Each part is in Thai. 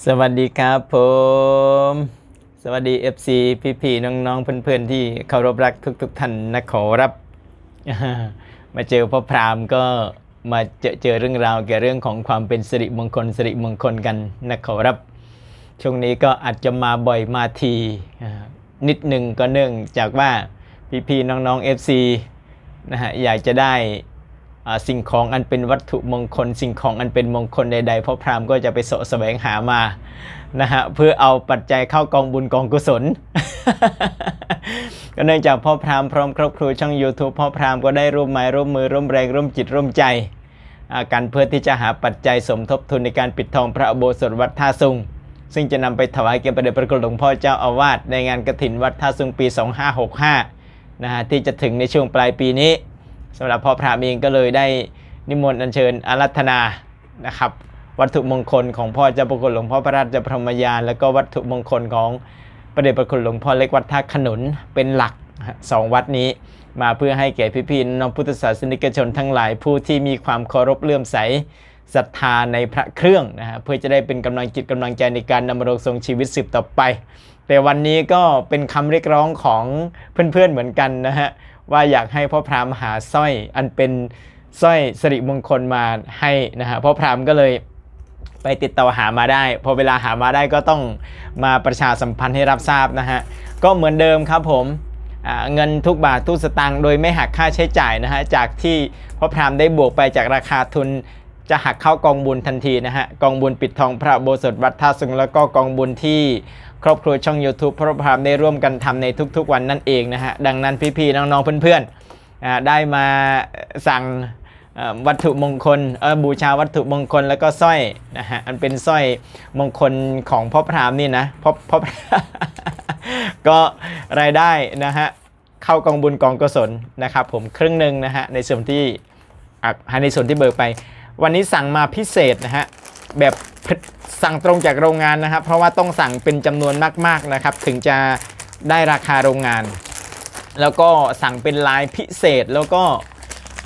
สวัสดีครับผม สวัสดี FC พี่ๆน้องๆ เพื่อนๆ ที่เคารพรักทุกๆท่านนะขอรับ มาเจอพ่อพรามก็มาเจอเจอเรื่องราวเกี่ยวเรื่องของความเป็นสิริมงคลสิริมงคลกันนะขอรับ ช่วงนี้ก็อาจจะมาบ่อยมาทีนิดหนึ่งก็เนื่องจากว่าพี่ๆน้องๆ FC นะฮะอยากจะได้ สิ่งของอันเป็นวัตถุมงคล สิ่งของอันเป็นมงคลใดๆพ่อพราหมก็จะไปเสะแสวงหามานะฮะเพื่อเอาปัจจัยเข้ากองบุญกองกุศล ก็เนื่องจากพ่อพราหมณ์พร้อมครอบครัวช่อง YouTube พ่อพราหมก็ได้ร่วมไม้ร่วมมือร่วมแรงร่วมจิตร่วมใจกันเพื่อที่จะหาปัจจัยสมทบทุนในการปิดทองพระอุโบสถวัดท่าซุง ซึ่งจะนำไปถวายแก่พระเดชพระคุณหลวงพ่อเจ้าอาวาสในงานกฐินวัดท่าซุงปี 2565นะฮะที่จะถึงในช่วงปลายปีนี้ สำหรับพ่อพระเองก็เลยได้นิมนต์อัญเชิญอารัธนานะครับ วัตถุมงคลของพ่อเจ้าประคุณหลวงพ่อพระราชพรหมยาน แล้วก็วัตถุมงคลของพระเดชพระคุณหลวงพ่อเล็กวัดท่าขนุนเป็นหลักสองวัดนี้มาเพื่อให้แก่พี่ๆน้องพุทธศาสนิกชนทั้งหลายผู้ที่มีความเคารพเลื่อมใสศรัทธาในพระเครื่องนะฮะเพื่อจะได้เป็นกำลังจิตกำลังใจในการดำรงทรงชีวิตสืบต่อไป แต่วันนี้ก็เป็นคำเรียกร้องของเพื่อนๆเหมือนกันนะฮะ ว่าอยากให้พ่อพรามหาสร้อยอันเป็นสร้อยสิริมงคลมาให้นะฮะพ่อพรามก็เลยไปติดต่อหามาได้ พอเวลาหามาได้ก็ต้องมาประชาสัมพันธ์ให้รับทราบนะฮะก็เหมือนเดิมครับผมเงินทุกบาททุกสตางค์โดยไม่หักค่าใช้จ่ายนะฮะจากที่พ่อพรามได้บวกไปจากราคาทุน จะหักเข้ากองบุญทันทีนะฮะ กองบุญปิดทองพระโบสถวัดท่าซุงแล้วก็กองบุญที่ครอบครัวช่อง YouTube พระพรามได้ร่วมกันทำในทุกๆวันนั่นเองนะฮะ ดังนั้นพี่ๆน้องๆเพื่อนๆได้มาสั่งวัตถุมงคลบูชาวัตถุมงคลแล้วก็สร้อยนะฮะอันเป็นสร้อยมงคลของพ่อพรามนี่นะพ่อพ่อก็รายได้นะฮะเข้ากองบุญกองกุศลนะครับผมครึ่งหนึ่งนะฮะในส่วนที่อะในส่วนที่เบิกไป วันนี้สั่งมาพิเศษนะฮะแบบสั่งตรงจากโรงงานนะครับ เพราะว่าต้องสั่งเป็นจำนวนมากๆนะครับ ถึงจะได้ราคาโรงงาน แล้วก็สั่งเป็นลายพิเศษแล้วก็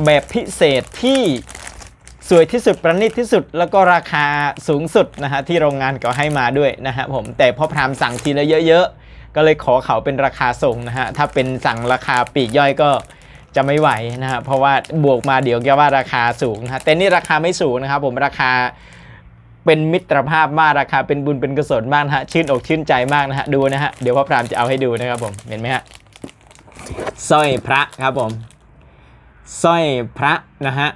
แบบพิเศษที่สวยที่สุดประณีตที่สุด แล้วก็ราคาสูงสุดนะฮะที่โรงงานก็ให้มาด้วยนะฮะผมแต่พ่อพรามสั่งทีละเยอะ ๆ ก็เลยขอเขาเป็นราคาส่งนะฮะถ้าเป็นสั่งราคาปีกย่อยก็ จะไม่ไหวนะฮะเพราะว่าบวกมาเดี๋ยวแกว่าราคาสูงนะฮะแต่นี่ราคาไม่สูงนะครับผมราคาเป็นมิตรภาพมากราคาเป็นบุญเป็นกุศลมากนะฮะชื่นอกชื่นใจมากนะฮะดูนะฮะเดี๋ยวพ่อพรามจะเอาให้ดูนะครับผมเห็นไหมฮะสร้อยพระครับผมสร้อยพระนะฮะ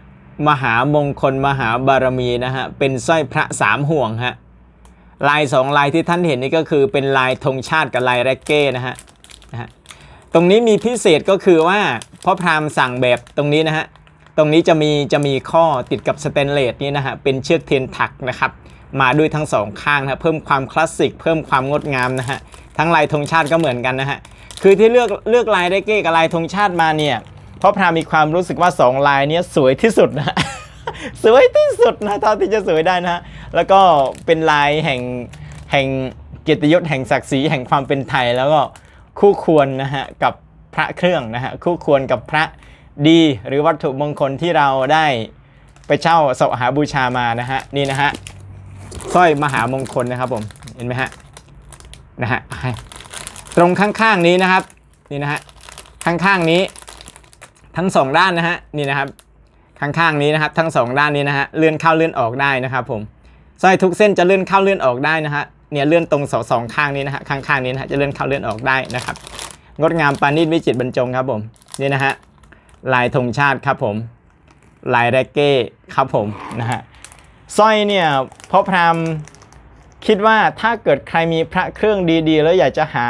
มหามงคลมหาบารมีนะฮะเป็นสร้อยพระสามห่วงฮะลายสองลายที่ท่านเห็นนี่ก็คือเป็นลายธงชาติกับลายแร็กเก้นะฮะนะฮะตรงนี้มีพิเศษก็คือว่า พ่อพราหมณ์สั่งแบบตรงนี้นะฮะตรงนี้จะมีจะมีข้อติดกับสเตนเลสนี่นะฮะเป็นเชือกเทียนถักนะครับมาด้วยทั้งสองข้างนะเพิ่มความคลาสสิกเพิ่มความงดงามนะฮะทั้งลายธงชาติก็เหมือนกันนะฮะคือที่เลือกเลือกลายแร็กเก้กับลายธงชาติมาเนี่ยเพราะพรามีความรู้สึกว่า 2 ลายเนี้ยสวยที่สุดนะสวยที่สุดนะเท่าที่จะสวยได้นะฮะแล้วก็เป็นลายแห่งแห่งเกียรติยศแห่งศักดิ์ศรีแห่งความเป็นไทยแล้วก็คู่ควรนะฮะกับ พระเครื่องนะฮะคู่ควรกับพระดีหรือวัตถุมงคลที่เราได้ไปเช่าสหาบูชามานะฮะนี่นะฮะสร้อยมหามงคลนะครับผมเห็นไหมฮะนะฮะตรงข้างๆนี้นะครับนี่นะฮะข้างๆนี้ทั้งสองด้านนะฮะนี่นะครับข้างๆนี้นะครับทั้งสองด้านนี้นะฮะเลื่อนเข้าเลื่อนออกได้นะครับผมสร้อยทุกเส้นจะเลื่อนเข้าเลื่อนออกได้นะฮะเนี่ยเลื่อนตรงสองสองข้างนี้นะฮะข้างๆนี้นะฮะจะเลื่อนเข้าเลื่อนออกได้นะครับ งดงามปานิชวิจิตบรรจงครับผมนี่นะฮะลายธงชาติครับผม ลายแร็กเก้ครับผมนะฮะสร้อยเนี่ยพ่อพรามคิดว่าถ้าเกิดใครมีพระเครื่องดีๆ แล้วอยากจะหา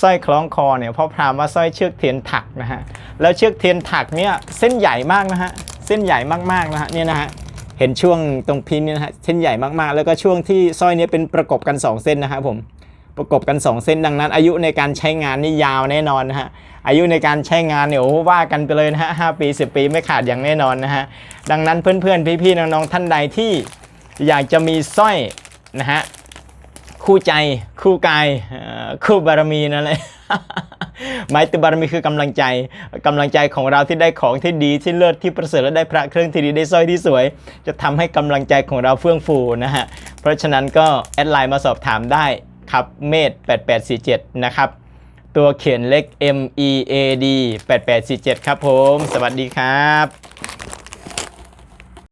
สร้อยคล้องคอเนี่ยพ่อพรามว่าสร้อยเชือกเทียนถักนะฮะแล้วเชือกเทียนถักเนี่ยเส้นใหญ่มากนะฮะเส้นใหญ่มากๆนะฮะเนี่ยนะฮะเห็นช่วงตรงพินเนี่ยนะฮะเส้นใหญ่มากๆ แล้วก็ช่วงที่สร้อยเนี้เป็นประกบกัน 2 เส้นนะฮะผม ประกบกัน 2 เส้นดังนั้น อายุในการใช้งานนี่ยาวแน่นอนนะฮะอายุในการใช้งานเนี่ยโอ้ว่ากันไปเลยนะฮะหปี 10 ปีไม่ขาดอย่างแน่นอนนะฮะดังนั้นเพื่อนๆ พี่ๆน้องๆท่านใดที่อยากจะมีสร้อยนะฮะคู่ใจคู่กายคู่บารมีนั่นแหละไมายถึบารมีคือกำลังใจกำลังใจของเราที่ได้ของที่ดีที่เลิศที่ประเสริฐและได้พระเครื่องที่ดีได้สร้อยที่สวย จะทำให้กำลังใจของเราเฟื่องฟูนะฮะเพราะฉะนั้นก็แอดไลน์มาสอบถามได้ ครับเมด8847 นะครับ ตัวเขียนเล็ก MEAD 8847 ครับผม สวัสดีครับ